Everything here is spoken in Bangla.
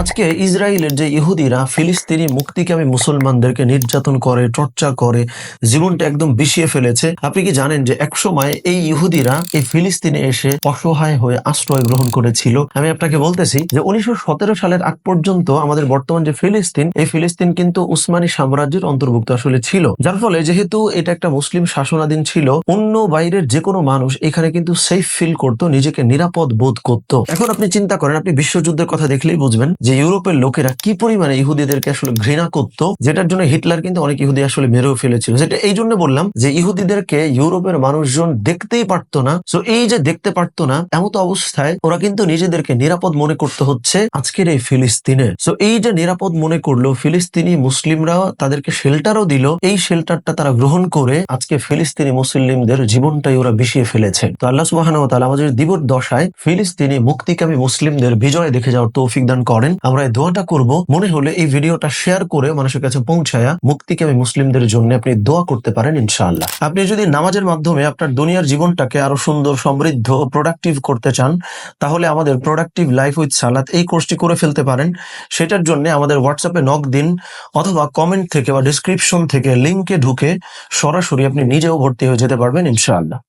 আজকে ইসরায়েলের যে ইহুদিরা, ফিলিস্তিনি মুক্তিকামী মুসলমানদেরকে নির্যাতন করে, টর্চার করে, জীবনটা একদম বিষিয়ে ফেলেছে। আপনি কি জানেন যে একসময় এই ইহুদিরা এই ফিলিস্তিনে এসে অসহায় হয়ে আশ্রয় গ্রহণ করেছিল? আমি আপনাকে বলতেছি যে উনিশশো সতেরো সালের আগ পর্যন্ত আমাদের বর্তমান যে ফিলিস্তিন, এই ফিলিস্তিন কিন্তু উসমানী সাম্রাজ্যের অন্তর্ভুক্ত আসলে ছিল। যার ফলে যেহেতু এটা একটা মুসলিম শাসনাধীন ছিল, অন্য বাইরের যে কোনো মানুষ এখানে কিন্তু সেফ ফিল করত, নিজেকে নিরাপদ বোধ করত। এখন আপনি চিন্তা করেন, আপনি বিশ্বযুদ্ধের কথা দেখলেই বুঝবেন যে ইউরোপের লোকেরা কি পরিমাণে ইহুদিদেরকে আসলে ঘৃণা করত, যেটার জন্য হিটলার কিন্তু অনেক ইহুদি আসলে মেরেও ফেলেছিল। সেটা এই জন্য বললাম যে ইহুদিদেরকে ইউরোপের মানুষজন দেখতেই পারতো না। তো এই যে দেখতে পারতো না এমত অবস্থায় ওরা কিন্তু নিজেদেরকে নিরাপদ মনে করতে হচ্ছে আজকের এই ফিলিস্তিনে তো এই যে নিরাপদ মনে করল, ফিলিস্তিনি মুসলিমরা তাদেরকে শেল্টারও দিল। এই শেল্টারটা তারা গ্রহণ করে আজকে ফিলিস্তিনি মুসলিমদের জীবনটাই ওরা বিষিয়ে ফেলেছে। তো আল্লাহ সুবাহান আমাদের দিবর দশায় ফিলিস্তিনি মুক্তিকামী মুসলিমদের বিজয় দেখে যাওয়ার তৌফিক দান করেন। আমরা এই দোয়াটা করব। মনে হলে এই ভিডিওটা শেয়ার করে মানুষের কাছে পৌঁছায়া মুক্তিকামী মুসলিমদের জন্য আপনি দোয়া করতে পারেন ইনশাআল্লাহ। আপনি যদি নামাজের মাধ্যমে আপনার দুনিয়ার জীবনটাকে আরও সুন্দর, সমৃদ্ধ প্রোডাক্টিভ করতে চান, তাহলে আমাদের প্রোডাক্টিভ লাইফ উইথ সালাত এই কোর্সটি করে ফেলতে পারেন। সেটার জন্য আমাদের হোয়াটসঅ্যাপে নক দিন অথবা কমেন্ট থেকে বা ডিসক্রিপশন থেকে লিঙ্কে ঢুকে সরাসরি আপনি নিজেও ভর্তি হয়ে যেতে পারবেন ইনশাআল্লাহ।